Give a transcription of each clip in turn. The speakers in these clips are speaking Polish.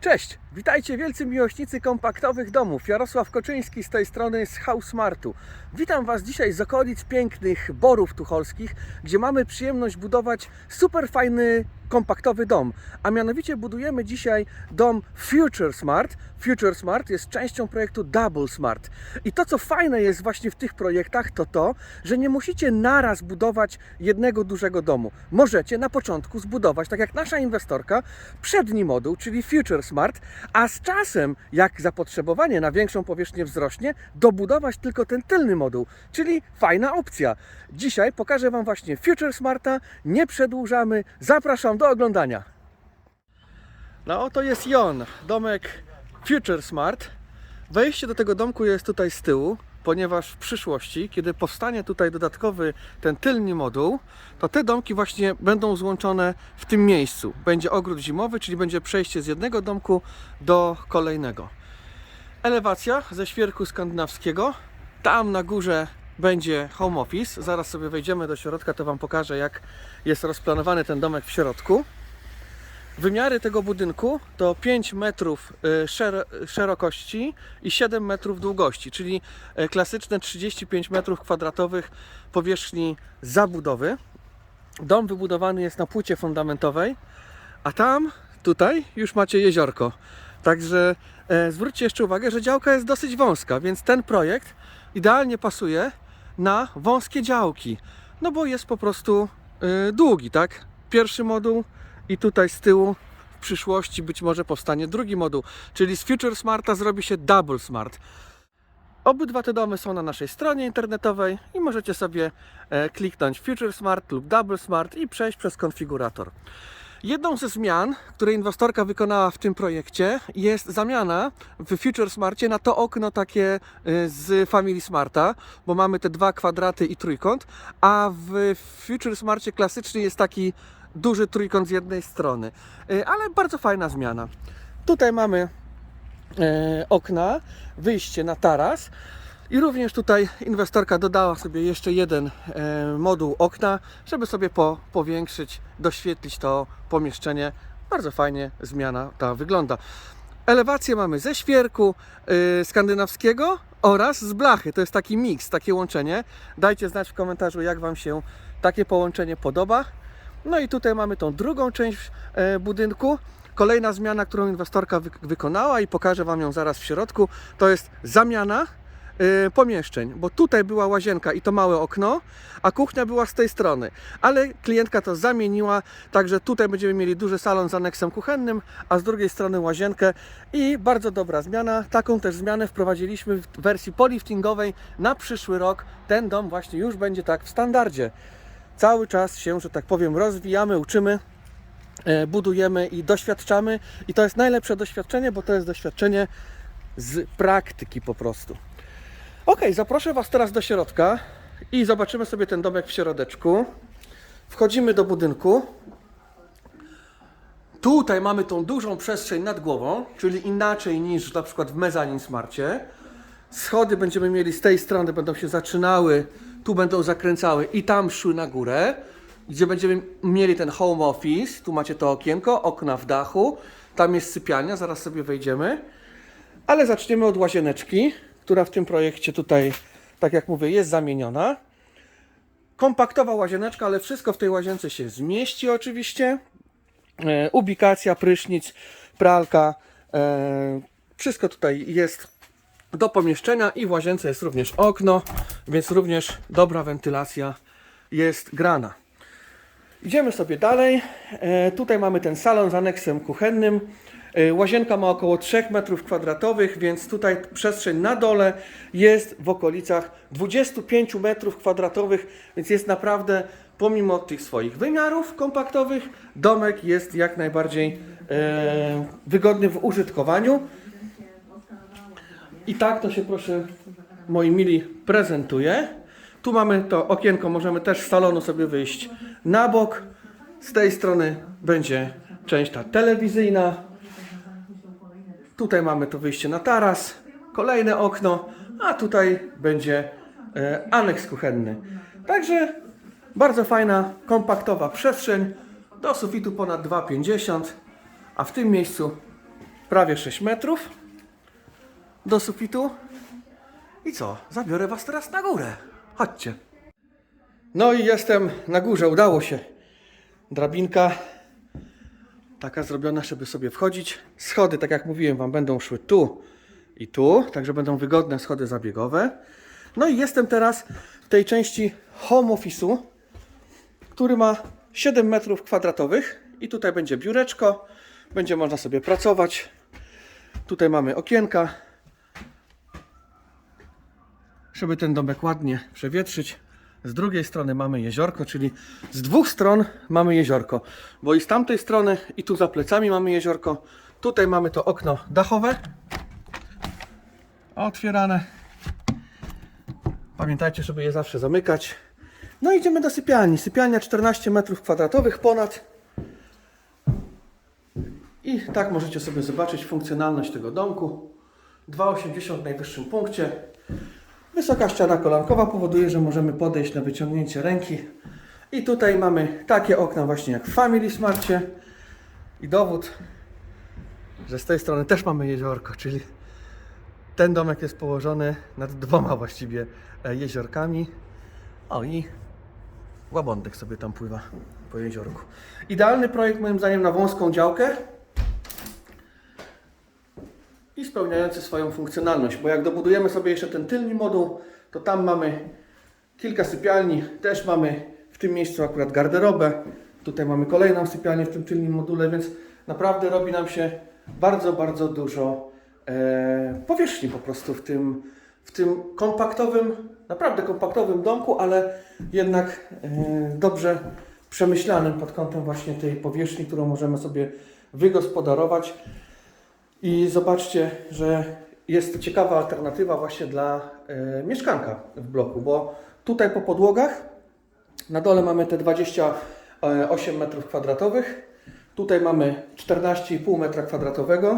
Cześć, witajcie wielcy miłośnicy kompaktowych domów. Jarosław Koczyński z tej strony z Housemartu. Witam Was dzisiaj z okolic pięknych Borów Tucholskich, gdzie mamy przyjemność budować super fajny kompaktowy dom. A mianowicie budujemy dzisiaj dom Future Smart. Future Smart jest częścią projektu Double Smart. I to co fajne jest właśnie w tych projektach to to, że nie musicie naraz budować jednego dużego domu. Możecie na początku zbudować, tak jak nasza inwestorka, przedni moduł, czyli Future Smart, a z czasem, jak zapotrzebowanie na większą powierzchnię wzrośnie, dobudować tylko ten tylny moduł, czyli fajna opcja. Dzisiaj pokażę Wam właśnie Future Smarta, nie przedłużamy, zapraszam do oglądania. No oto jest Jon, domek Future Smart. Wejście do tego domku jest tutaj z tyłu, ponieważ w przyszłości, kiedy powstanie tutaj dodatkowy ten tylny moduł, to te domki właśnie będą złączone w tym miejscu. Będzie ogród zimowy, czyli będzie przejście z jednego domku do kolejnego. Elewacja ze świerku skandynawskiego. Tam na górze będzie home office. Zaraz sobie wejdziemy do środka, to Wam pokażę, jak jest rozplanowany ten domek w środku. Wymiary tego budynku to 5 metrów y, szer- szerokości i 7 metrów długości, czyli e, klasyczne 35 metrów kwadratowych powierzchni zabudowy. Dom wybudowany jest na płycie fundamentowej, a tam, tutaj już macie jeziorko. Także e, zwróćcie jeszcze uwagę, że działka jest dosyć wąska, więc ten projekt idealnie pasuje na wąskie działki. No bo jest po prostu e, długi, tak? Pierwszy moduł i tutaj z tyłu w przyszłości być może powstanie drugi moduł, czyli z Future Smarta zrobi się Double Smart. Obydwa te domy są na naszej stronie internetowej i możecie sobie e, kliknąć Future Smart lub Double Smart i przejść przez konfigurator. Jedną ze zmian, które inwestorka wykonała w tym projekcie, jest zamiana w Future Smarcie na to okno takie y, z Family Smarta, bo mamy te dwa kwadraty i trójkąt, a w Future Smarcie klasyczny jest taki duży trójkąt z jednej strony. Y, Ale bardzo fajna zmiana. Tutaj mamy e, okna, wyjście na taras. I również tutaj inwestorka dodała sobie jeszcze jeden e, moduł okna, żeby sobie po, powiększyć, doświetlić to pomieszczenie. Bardzo fajnie zmiana ta wygląda. Elewację mamy ze świerku y, skandynawskiego oraz z blachy. To jest taki miks, takie łączenie. Dajcie znać w komentarzu, jak Wam się takie połączenie podoba. No i tutaj mamy tą drugą część e, budynku. Kolejna zmiana, którą inwestorka wy wykonała i pokażę Wam ją zaraz w środku, to jest zamiana e, pomieszczeń, bo tutaj była łazienka i to małe okno, a kuchnia była z tej strony. Ale klientka to zamieniła, także tutaj będziemy mieli duży salon z aneksem kuchennym, a z drugiej strony łazienkę i bardzo dobra zmiana. Taką też zmianę wprowadziliśmy w wersji poliftingowej na przyszły rok. Ten dom właśnie już będzie tak w standardzie cały czas się, że tak powiem, rozwijamy, uczymy, e, budujemy i doświadczamy. I to jest najlepsze doświadczenie, bo to jest doświadczenie z praktyki po prostu. Ok, zaproszę Was teraz do środka i zobaczymy sobie ten domek w środeczku. Wchodzimy do budynku. Tutaj mamy tą dużą przestrzeń nad głową, czyli inaczej niż na przykład w Mezzanine Smarcie. Schody będziemy mieli z tej strony, będą się zaczynały, tu będą zakręcały i tam szły na górę, gdzie będziemy mieli ten home office. Tu macie to okienko, okna w dachu, tam jest sypialnia, zaraz sobie wejdziemy. Ale zaczniemy od łazieneczki, która w tym projekcie tutaj, tak jak mówię, jest zamieniona. Kompaktowa łazieneczka, ale wszystko w tej łazience się zmieści oczywiście. E, ubikacja, prysznic, pralka, e, wszystko tutaj jest do pomieszczenia i w łazience jest również okno, więc również dobra wentylacja jest grana. Idziemy sobie dalej. E, tutaj mamy ten salon z aneksem kuchennym. E, łazienka ma około 3 m2, więc tutaj przestrzeń na dole jest w okolicach 25 m2, więc jest naprawdę, pomimo tych swoich wymiarów kompaktowych, domek jest jak najbardziej e, wygodny w użytkowaniu. I tak to się proszę moi mili prezentuje. Tu mamy to okienko, możemy też z salonu sobie wyjść na bok. Z tej strony będzie część ta telewizyjna. Tutaj mamy to wyjście na taras, kolejne okno, a tutaj będzie e, aneks kuchenny. Także bardzo fajna, kompaktowa przestrzeń. Do sufitu ponad 2,50 a w tym miejscu prawie 6 metrów do sufitu. I co? Zabiorę Was teraz na górę. Chodźcie. No i jestem na górze, udało się. Drabinka taka zrobiona, żeby sobie wchodzić. Schody, tak jak mówiłem Wam, będą szły tu i tu, także będą wygodne schody zabiegowe. No i jestem teraz w tej części home office'u, który ma 7 metrów kwadratowych i tutaj będzie biureczko, będzie można sobie pracować. Tutaj mamy okienka, żeby ten domek ładnie przewietrzyć. Z drugiej strony mamy jeziorko, czyli z dwóch stron mamy jeziorko, bo i z tamtej strony i tu za plecami mamy jeziorko. Tutaj mamy to okno dachowe, otwierane. Pamiętajcie, żeby je zawsze zamykać. No idziemy do sypialni. Sypialnia 14 metrów kwadratowych ponad. I tak możecie sobie zobaczyć funkcjonalność tego domku. 2,80 w najwyższym punkcie. Wysoka ściana kolankowa powoduje, że możemy podejść na wyciągnięcie ręki. I tutaj mamy takie okna właśnie jak w Family Smarcie. I dowód, że z tej strony też mamy jeziorko, czyli ten domek jest położony nad dwoma właściwie e, jeziorkami. O i łabądek sobie tam pływa po jeziorku. Idealny projekt moim zdaniem na wąską działkę i spełniający swoją funkcjonalność, bo jak dobudujemy sobie jeszcze ten tylny moduł, to tam mamy kilka sypialni, też mamy w tym miejscu akurat garderobę, tutaj mamy kolejną sypialnię w tym tylnym module, więc naprawdę robi nam się bardzo, bardzo dużo e, powierzchni po prostu w tym, w tym kompaktowym, naprawdę kompaktowym domku, ale jednak e, dobrze przemyślanym pod kątem właśnie tej powierzchni, którą możemy sobie wygospodarować. I zobaczcie, że jest ciekawa alternatywa właśnie dla e, mieszkanka w bloku, bo tutaj po podłogach na dole mamy te 28 metrów kwadratowych, tutaj mamy 14,5 metra kwadratowego,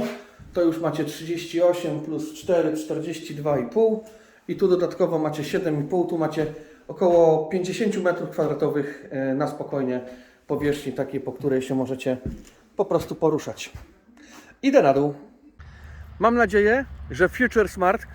to już macie 38 plus 4, 42,5 i tu dodatkowo macie 7,5, tu macie około 50 metrów kwadratowych e, na spokojnie powierzchni takiej, po której się możecie po prostu poruszać. Idę na dół. Mam nadzieję, że Future Smart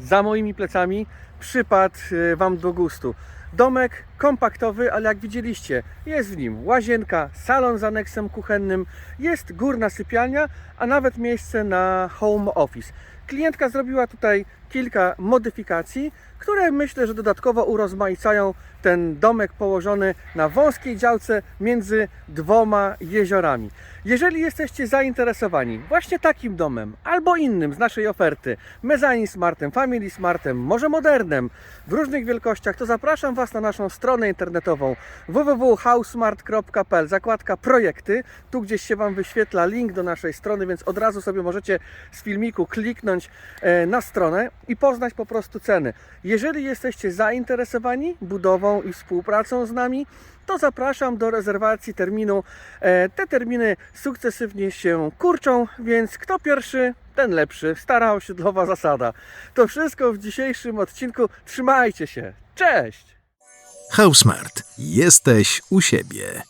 za moimi plecami przypadł e, Wam do gustu. Domek kompaktowy, ale jak widzieliście, jest w nim łazienka, salon z aneksem kuchennym, jest górna sypialnia, a nawet miejsce na home office. Klientka zrobiła tutaj kilka modyfikacji, które myślę, że dodatkowo urozmaicają ten domek położony na wąskiej działce między dwoma jeziorami. Jeżeli jesteście zainteresowani właśnie takim domem albo innym z naszej oferty, Mezanin Smartem, Family Smartem, może modernem, w różnych wielkościach, to zapraszam Was na naszą stronę internetową www.housesmart.pl, zakładka projekty. Tu gdzieś się Wam wyświetla link do naszej strony, więc od razu sobie możecie z filmiku kliknąć e, na stronę i poznać po prostu ceny. Jeżeli jesteście zainteresowani budową i współpracą z nami, to zapraszam do rezerwacji terminu. E, Te terminy sukcesywnie się kurczą, więc kto pierwszy, ten lepszy. Stara osiedlowa zasada. To wszystko w dzisiejszym odcinku. Trzymajcie się. Cześć! Housemart. Jesteś u siebie.